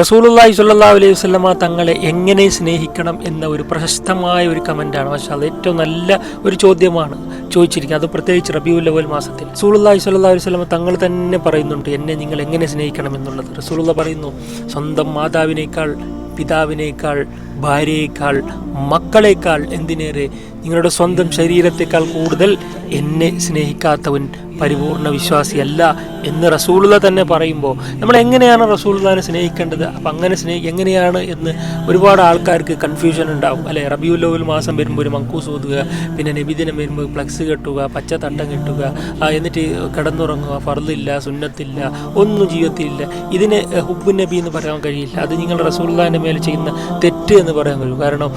റസൂലുള്ളാഹി സ്വല്ലല്ലാഹു അലൈഹി വസല്ലമ തങ്ങളെ എങ്ങനെ സ്നേഹിക്കണം എന്ന ഒരു പ്രശസ്തമായ ഒരു കമന്റാണ് പക്ഷേ അത് ഏറ്റവും നല്ല ഒരു ചോദ്യമാണ് ചോദിച്ചിരിക്കുന്നത്. അത് പ്രത്യേകിച്ച് റബിയുൽ അവൽ മാസത്തിൽ. റസൂലുള്ളാഹി സ്വല്ലാ അലൈഹി വസല്ലമ തങ്ങൾ തന്നെ പറയുന്നുണ്ട് എന്നെ നിങ്ങൾ എങ്ങനെ സ്നേഹിക്കണം എന്നുള്ളത്? റസൂലുള്ള പറയുന്നു സ്വന്തം മാതാവിനേക്കാൾ പിതാവിനേക്കാൾ ഭാര്യയേക്കാൾ മക്കളേക്കാൾ എന്തിനേറെ? നിങ്ങളുടെ സ്വന്തം ശരീരത്തേക്കാൾ കൂടുതൽ എന്നെ സ്നേഹിക്കാത്തവൻ പരിപൂർണ വിശ്വാസിയല്ല എന്ന് റസൂലുള്ള തന്നെ പറയുമ്പോൾ നമ്മൾ എങ്ങനെയാണ് റസൂലുള്ളാനെ സ്നേഹിക്കേണ്ടത്? അപ്പം അങ്ങനെ സ്നേഹി എങ്ങനെയാണ് എന്ന് ഒരുപാട് ആൾക്കാർക്ക് കൺഫ്യൂഷൻ ഉണ്ടാവും. അല്ലെ? റബിയുല്ലോവിൽ മാസം വരുമ്പോൾ ഒരു മങ്കൂസ് ഓതുക പിന്നെ നബിദിനം വരുമ്പോൾ ഫ്ലക്സ് കെട്ടുക പച്ച തട്ടം കെട്ടുക എന്നിട്ട് കിടന്നുറങ്ങുക ഫർദില്ല സുന്നത്തില്ല ഒന്നും ജീവിതത്തിലില്ല. ഇതിന് ഹുബ്ബു നബി എന്ന് പറയാൻ കഴിയില്ല. അത് നിങ്ങൾ റസൂലുള്ളാന്റെ മേൽ ചെയ്യുന്ന തെറ്റ് എന്ന് പറയാൻ കഴിയും. കാരണം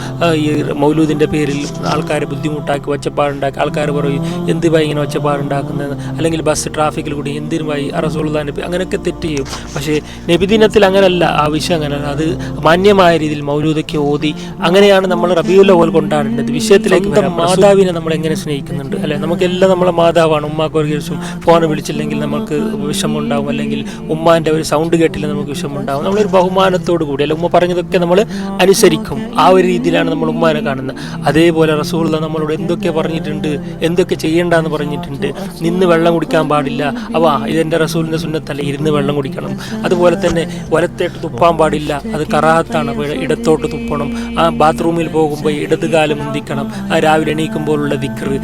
ഈ മൗലൂദിന്റെ പേരിൽ ആൾക്കാരെ ബുദ്ധിമുട്ടാക്കി ഒച്ചപ്പാടുണ്ടാക്കി ആൾക്കാർ പറയും എന്ത് ഇങ്ങനെ ഒച്ചപ്പാടുണ്ടാക്കുന്നത് അല്ലെങ്കിൽ ബസ് ട്രാഫിക്കിൽ കൂടി എന്തിനുമായി അറസുള്ള പേര് അങ്ങനെയൊക്കെ തെറ്റ് ചെയ്യും. പക്ഷേ നബിദിനത്തിൽ അങ്ങനല്ല ആ വിഷയം അങ്ങനെയല്ല അത് മാന്യമായ രീതിയിൽ മൗലൂദയ്ക്ക് ഓതി അങ്ങനെയാണ് നമ്മൾ റബിയുള്ള പോലെ കൊണ്ടാടേണ്ടത്. വിഷയത്തിലേക്ക്. മാതാവിനെ നമ്മൾ എങ്ങനെ സ്നേഹിക്കുന്നുണ്ട്? അല്ലെ? നമുക്കെല്ലാം നമ്മളെ മാതാവാണ്. ഉമ്മാക്ക് ഒരു ദിവസം ഫോൺ വിളിച്ചില്ലെങ്കിൽ നമുക്ക് വിഷമമുണ്ടാവും. അല്ലെങ്കിൽ ഉമ്മാന്റെ ഒരു സൗണ്ട് കേട്ടില്ല നമുക്ക് വിഷമമുണ്ടാവും. നമ്മളൊരു ബഹുമാനത്തോടു കൂടി അല്ലെ? ഉമ്മ പറഞ്ഞതൊക്കെ നമ്മൾ അനുസരിക്കും. ആ ഒരു രീതിയിലാണ് നമ്മൾ ഉമ്മാനെ കാണുന്നത്. അതേപോലെ റസൂള്ള നമ്മളോട് എന്തൊക്കെ പറഞ്ഞിട്ടുണ്ട്? എന്തൊക്കെ ചെയ്യേണ്ടെന്ന് പറഞ്ഞിട്ടുണ്ട്? നിന്ന് വെള്ളം കുടിക്കാൻ പാടില്ല. അവ ഇതെന്റെ റസൂലിന്റെ സുന്നത്തല്ല ഇരുന്ന് വെള്ളം കുടിക്കണം. അതുപോലെ തന്നെ വലത്തേട്ട് തുപ്പാൻ പാടില്ല. അത് കറാഹത്താണ് ഇടത്തോട്ട് തുപ്പണം. ആ ബാത്റൂമിൽ പോകുമ്പോൾ ഇടത് കാലം മുന്തിക്കണം. ആ രാവിലെ എണീക്കുമ്പോഴുള്ള ദിക്റ്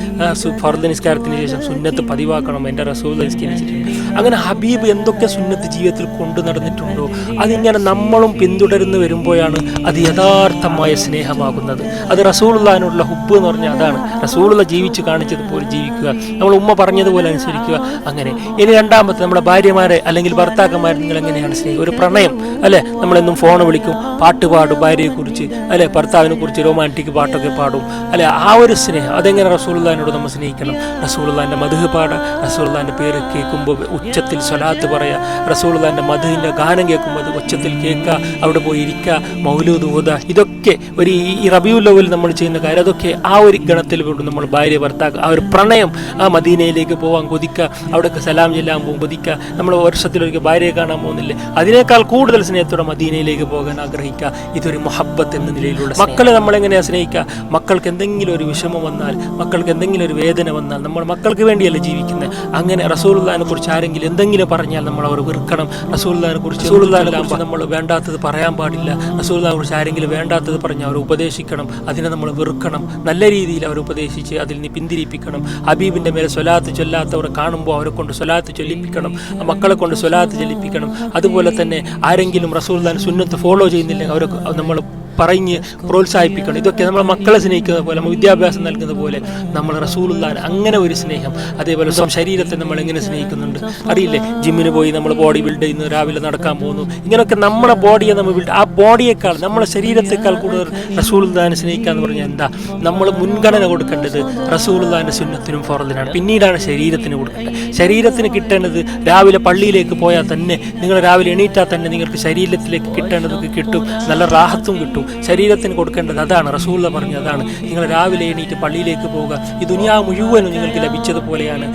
ഫർദ് നിസ്കാരത്തിന് ശേഷം സുന്നത്ത് പതിവാക്കണം. എന്റെ റസൂൽ നിസ്കരിച്ചിട്ടുണ്ട്. അങ്ങനെ ഹബീബ് എന്തൊക്കെ സുന്നത്ത് ജീവിതത്തിൽ കൊണ്ടു നടന്നിട്ടുണ്ടോ? അതിങ്ങനെ നമ്മളും പിന്തുടരുന്നു വരുമ്പോഴാണ് അത് യഥാർത്ഥമായ സ്നേഹമാകുന്നത്. അത് റസൂളുള്ളതിനുള്ള ഹുബ് എന്ന് പറഞ്ഞാൽ അതാണ്. റസൂളുള്ള ജീവിച്ച് കാണിച്ചതുപോലെ ജീവിക്കുക. നമ്മൾ ഉമ്മ പറഞ്ഞതുപോലെ അനുസരിക്കുക. അങ്ങനെ. ഇനി രണ്ടാമത്തെ നമ്മുടെ ഭാര്യമാരെ അല്ലെങ്കിൽ ഭർത്താക്കന്മാരെ നിങ്ങൾ എങ്ങനെയാണ് സ്നേഹിക്കുക? ഒരു പ്രണയം അല്ലെ? നമ്മളെന്നും ഫോൺ വിളിക്കും പാട്ട് പാടും ഭാര്യയെക്കുറിച്ച് അല്ലെ? ഭർത്താവിനെ കുറിച്ച് റൊമാന്റിക് പാട്ടൊക്കെ പാടും അല്ലെ? ആ ഒരു സ്നേഹം അതെങ്ങനെ റസൂലുള്ളാഹിനോട് നമ്മൾ സ്നേഹിക്കണം? റസൂലുള്ളാഹിന്റെ മധു പാട റസൂലുള്ളാഹിന്റെ പേര് കേൾക്കുമ്പോൾ ഉച്ചത്തിൽ സ്വലാത്ത് പറയുക റസൂലുള്ളാഹിന്റെ മധുവിന്റെ ഗാനം കേൾക്കുമ്പോൾ അത് ഉച്ചത്തിൽ കേൾക്കുക അവിടെ പോയി ഇരിക്കുക മൗലൂദ് ഊത ഇതൊക്കെ ഒരു ഈ- റബിയു റബിയുൽ ലെവൽ നമ്മൾ ചെയ്യുന്ന കാര്യം അതൊക്കെ ആ ഒരു ഗണത്തിൽ കൊണ്ട് നമ്മൾ ഭാര്യ ഭർത്താക്കുക ആ ഒരു പ്രണയം ആ മദീനയിലേക്ക് പോകാൻ കൊതിക്കുക അവിടെയൊക്കെ സലാം ചെല്ലാൻ പോകും കൊതിക്കുക നമ്മൾ വർഷത്തിലൊരിക്കൽ ഭാര്യയെ കാണാൻ പോകുന്നില്ലേ. അതിനേക്കാൾ കൂടുതൽ സ്നേഹത്തോടെ മദീനയിലേക്ക് പോകാൻ ആഗ്രഹിക്കുക ഇതൊരു മൊഹബത്ത് എന്ന നിലയിലുള്ള മക്കളെ നമ്മളെങ്ങനെയാണ് സ്നേഹിക്കുക മക്കൾക്ക് എന്തെങ്കിലും ഒരു വിഷമം വന്നാൽ മക്കൾക്ക് എന്തെങ്കിലും ഒരു വേദന വന്നാൽ നമ്മൾ മക്കൾക്ക് വേണ്ടിയല്ലേ ജീവിക്കുന്നത് അങ്ങനെ റസൂലുള്ളാഹിനെ കുറിച്ച് ആരെങ്കിലും എന്തെങ്കിലും പറഞ്ഞാൽ നമ്മൾ അവർ വെറുക്കണം. റസൂൽദാനെ കുറിച്ച് റസൂലുള്ളാഹിനെ കുറിച്ച് നമ്മൾ വേണ്ടാത്തത് പറയാൻ പാടില്ല. റസൂൽദാനെ കുറിച്ച് ആരെങ്കിലും വേണ്ടാത്തത് പറഞ്ഞാൽ അവർ ഉപദേശിക്കണം. അതിനെ നമ്മൾ വെറുക്കണം. നല്ല രീതിയിൽ അവർ ഉപദേശിച്ച് അതിൽ നിന്ന് പിന്തിരിപ്പിക്കണം. ഹബീബിന്റെ മേലെ സ്വലാത്ത് ചൊല്ലാത്തവർ കാണുമ്പോൾ അവരെ കൊണ്ട് സ്വലാത്ത് ചൊല്ലിപ്പിക്കണം. മക്കളെ കൊണ്ട് സ്വലാത്ത് ചൊല്ലിപ്പിക്കണം. അതുപോലെ തന്നെ ആരെങ്കിലും റസൂൽദാൻ സുന്നത്ത് ഫോളോ ചെയ്യുന്നില്ലെങ്കിൽ അവരെ നമ്മൾ പറഞ്ഞ് പ്രോത്സാഹിപ്പിക്കണം. ഇതൊക്കെ നമ്മൾ മക്കളെ സ്നേഹിക്കുന്ന പോലെ വിദ്യാഭ്യാസം നൽകുന്ന പോലെ നമ്മൾ റസൂലുള്ളാൻ അങ്ങനെ ഒരു സ്നേഹം. അതേപോലെ ശരീരത്തെ നമ്മൾ എങ്ങനെ സ്നേഹിക്കുന്നുണ്ട്? അറിയില്ലേ? ജിമ്മിന് പോയി നമ്മൾ ബോഡി ബിൽഡ് ചെയ്യുന്നു രാവിലെ നടക്കാൻ പോകുന്നു. ഇങ്ങനെയൊക്കെ നമ്മുടെ ബോഡിയെ നമ്മൾ ബിൽഡ് ആ ബോഡിയേക്കാൾ നമ്മുടെ ശരീരത്തെക്കാൾ കൂടുതൽ റസൂലുള്ളാനെ സ്നേഹിക്കുക എന്ന് പറഞ്ഞാൽ എന്താ? നമ്മൾ മുൻഗണന കൊടുക്കേണ്ടത് റസൂലുള്ളാന്റെ സുന്നത്തിനും ഫോറത്തിനാണ് പിന്നീടാണ് ശരീരത്തിന് കൊടുക്കേണ്ടത്. ശരീരത്തിന് കിട്ടേണ്ടത് രാവിലെ പള്ളിയിലേക്ക് പോയാൽ തന്നെ നിങ്ങൾ രാവിലെ എണീറ്റാൽ തന്നെ നിങ്ങൾക്ക് ശരീരത്തിലേക്ക് കിട്ടേണ്ടതൊക്കെ കിട്ടും. നല്ല റാഹത്തും കിട്ടും. ശരീരത്തിന് കൊടുക്കേണ്ടത് അതാണ്. റസൂള്ള പറഞ്ഞത് അതാണ്. നിങ്ങൾ രാവിലെ എണീറ്റ് പള്ളിയിലേക്ക് പോവുക. ഈ ദുനിയാ മുഴുവനും നിങ്ങൾക്ക് ലഭിച്ചതുപോലെയാണ്.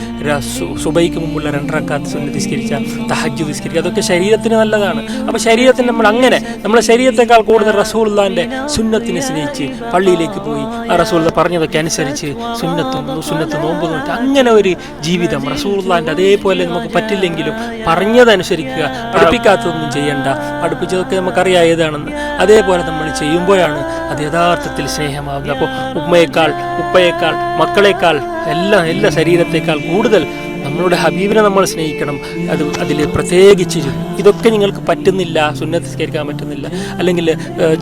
സുബൈക്ക് മുമ്പുള്ള രണ്ടരക്കാത്ത് സുന്നത്ത് നിസ്കരിച്ച തഹജ് നിസ്കരിക്കുക. അതൊക്കെ ശരീരത്തിന് നല്ലതാണ്. അപ്പോൾ ശരീരത്തിന് നമ്മൾ അങ്ങനെ നമ്മുടെ ശരീരത്തെക്കാൾ കൂടുതൽ റസൂള്ളാന്റെ സുന്നത്തിനെ സ്നേഹിച്ച് പള്ളിയിലേക്ക് പോയി. ആ റസൂള്ള പറഞ്ഞതൊക്കെ അനുസരിച്ച് സുന്നത്തും സുന്നത്ത് നോമ്പ് നോക്കി അങ്ങനെ ഒരു ജീവിതം റസൂള്ളാന്റെ അതേപോലെ നമുക്ക് പറ്റില്ലെങ്കിലും പറഞ്ഞതനുസരിക്കുക. പഠിപ്പിക്കാത്തതൊന്നും ചെയ്യണ്ട. പഠിപ്പിച്ചതൊക്കെ നമുക്കറിയാം ഏതാണെന്ന്. അതേപോലെ നമ്മൾ ചെയ്യുമ്പോഴാണ് അത് യഥാർത്ഥത്തിൽ സ്നേഹമാകുന്നത്. അപ്പോൾ ഉമ്മയേക്കാൾ ഉപ്പയേക്കാൾ മക്കളേക്കാൾ എല്ലാ എല്ലാ ശരീരത്തേക്കാൾ കൂടുതൽ നമ്മളുടെ ഹബീബിനെ നമ്മൾ സ്നേഹിക്കണം. അത് അതിൽ പ്രത്യേകിച്ച് ഇതൊക്കെ നിങ്ങൾക്ക് പറ്റുന്നില്ല സുന്നത്തിസ്കരിക്കാൻ പറ്റുന്നില്ല. അല്ലെങ്കിൽ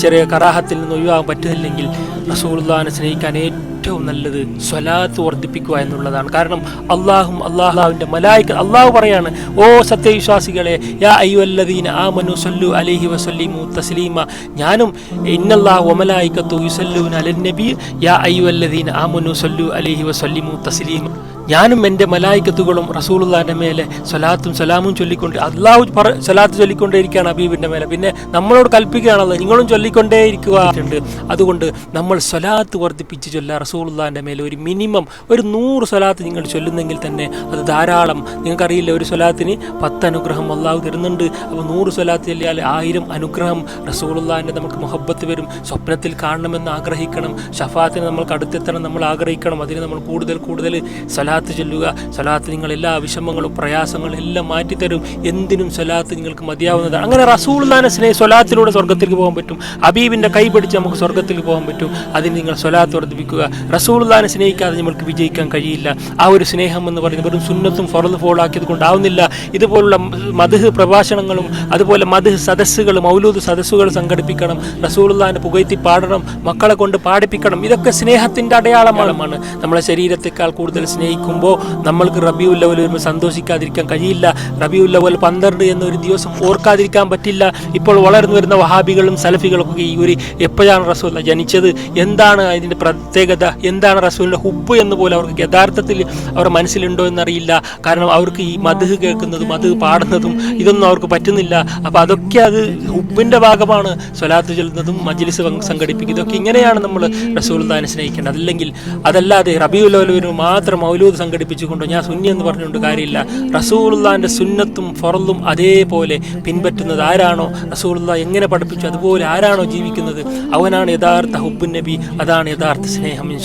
ചെറിയ കറാഹത്തിൽ നിന്ന് ഒഴിവാകാൻ പറ്റുന്നില്ലെങ്കിൽ റസൂലുള്ളാഹിനെ സ്നേഹിക്കാൻ ഏറ്റവും നല്ലത് സ്വലാത്ത് വർദ്ധിപ്പിക്കുക എന്നുള്ളതാണ്. കാരണം അള്ളാഹും അള്ളാഹുവിന്റെ മലായിക്ക അള്ളാഹു പറയാണ് ഓ സത്യവിശ്വാസികളെ യാ അയ്യുവല്ലദീൻ ആ മനു സല്ലു അലഹി വസല്ലിമു തസ്ലീമ. ഞാനും ഇന്നല്ലാഹു ഒമലായിക്കത്തു യുസല്ലൂൻ അലൻ നബി യാ അയ്യുവല്ലദീൻ ആ മനു സല്ലു അലഹി വസല്ലിമു തസ്ലീമ. ഞാനും എന്റെ മലായിക്കത്തുകളും റസൂലുള്ളാന്റെ മേലെ സ്വലാത്തും സലാമും ചൊല്ലിക്കൊണ്ട് അള്ളാഹു പറ സ്വലാത്ത് ചൊല്ലിക്കൊണ്ടേയിരിക്കുകയാണ് ഹബീബിന്റെ മേലെ. പിന്നെ നമ്മളോട് കൽപ്പിക്കുകയാണല്ലോ നിങ്ങളും ചൊല്ലിക്കൊണ്ടേയിരിക്കുക. ഉണ്ട് അതുകൊണ്ട് നമ്മൾ സ്വലാത്ത് വർദ്ധിപ്പിച്ച് ചൊല്ലുക റസൂലുള്ളാന്റെ മേലെ ഒരു മിനിമം ഒരു നൂറ് സ്വലാത്ത് നിങ്ങൾ ചൊല്ലുന്നെങ്കിൽ തന്നെ അത് ധാരാളം. നിങ്ങൾക്കറിയില്ല ഒരു സ്വലാത്തിന് പത്ത് അനുഗ്രഹം അള്ളാഹു തരുന്നുണ്ട്. അപ്പോൾ നൂറ് സ്വലാത്ത് ചൊല്ലിയാൽ ആയിരം അനുഗ്രഹം റസൂലുള്ളാന്റെ നമുക്ക് മുഹബത്ത് വരും. സ്വപ്നത്തിൽ കാണണമെന്ന് ആഗ്രഹിക്കണം. ഷഫാത്തിന് നമ്മൾക്ക് അടുത്തെത്തണം നമ്മൾ ആഗ്രഹിക്കണം. അതിന് നമ്മൾ കൂടുതൽ കൂടുതൽ സ്വലാത്ത് ചൊല്ലുക. സ്വലാത്ത് നിങ്ങൾ എല്ലാ വിഷമങ്ങളും പ്രയാസങ്ങളും എല്ലാം മാറ്റിത്തരും. എന്തിനും സ്വലാത്ത് നിങ്ങൾക്ക് മതിയാവുന്നതാണ്. അങ്ങനെ റസൂൾ സ്നേഹ സ്വലാത്തിലൂടെ സ്വർഗത്തിലേക്ക് പോകാൻ പറ്റും. ഹബീബിന്റെ കൈ പിടിച്ച് നമുക്ക് സ്വർഗത്തിലേക്ക് പോകാൻ പറ്റും. അതിന് നിങ്ങൾ സ്വലാത്ത് വർദ്ധിപ്പിക്കുക. റസൂലുള്ളാനെ സ്നേഹിക്കാതെ നമ്മൾക്ക് വിജയിക്കാൻ കഴിയില്ല. ആ ഒരു സ്നേഹം എന്ന് പറയുന്നത് വെറും സുന്നത്തും ഫോറത് ഫോളോ ആക്കിയത് കൊണ്ടാവുന്നില്ല ഇതുപോലുള്ള മധുഹ് പ്രഭാഷണങ്ങളും അതുപോലെ മധുഹ് സദസ്സുകൾ മൗലൂദ് സദസ്സുകൾ സംഘടിപ്പിക്കണം. റസൂലുള്ളാനെ പുകഴ്ത്തി പാടണം. മക്കളെ കൊണ്ട് പാടിപ്പിക്കണം. ഇതൊക്കെ സ്നേഹത്തിന്റെ അടയാളമാണ്. നമ്മളെ ശരീരത്തെക്കാൾ കൂടുതൽ സ്നേഹിക്കുമ്പോൾ നമ്മൾക്ക് റബിയുൽ ലവൽ വരുമ്പോൾ സന്തോഷിക്കാതിരിക്കാൻ കഴിയില്ല. റബിയുൽ ലവൽ പന്ത്രണ്ട് എന്നൊരു ദിവസം ഓർക്കാതിരിക്കാൻ പറ്റില്ല. ഇപ്പോൾ വളർന്നു വരുന്ന വഹാബികളും സലഫികളും ഒക്കെ ഈ ഒരു എപ്പോഴാണ് റസൂൽ ജനിച്ചത്? എന്താണ് അതിന്റെ പ്രത്യേകത? എന്താണ് റസൂലിന്റെ ഹുബ് എന്ന് പോലും അവർക്ക് യഥാർത്ഥത്തിൽ അവരുടെ മനസ്സിലുണ്ടോ എന്നറിയില്ല. കാരണം അവർക്ക് ഈ മധു കേൾക്കുന്നതും മധു പാടുന്നതും ഇതൊന്നും അവർക്ക് പറ്റുന്നില്ല. അപ്പോൾ അതൊക്കെ അത് ഹുബിന്റെ ഭാഗമാണ്. സ്വലാത്ത് ചൊല്ലുന്നതും മജ്ലിസ് സംഘടിപ്പിക്കുന്നതും ഒക്കെ ഇങ്ങനെയാണ് നമ്മൾ റസൂൽദാനെ സ്നേഹിക്കേണ്ടത്. അല്ലെങ്കിൽ അതല്ലാതെ റബിയുലോലുവിന് മാത്രം മൗലൂദ് സംഘടിപ്പിച്ചുകൊണ്ടോ ഞാൻ സുന്നി എന്ന് പറഞ്ഞുകൊണ്ട് കാര്യമില്ല. റസൂലുള്ളാന്റെ സുന്നത്തും ഫറലും അതേപോലെ പിൻപറ്റുന്നത് ആരാണോ? റസൂലുള്ള എങ്ങനെ പഠിപ്പിച്ചു? അതുപോലെ ആരാണോ ജീവിക്കുന്നത്? അവനാണ് യഥാർത്ഥ ഹുബുൻ നബി അതാണ് യഥാർത്ഥ സ്നേഹം.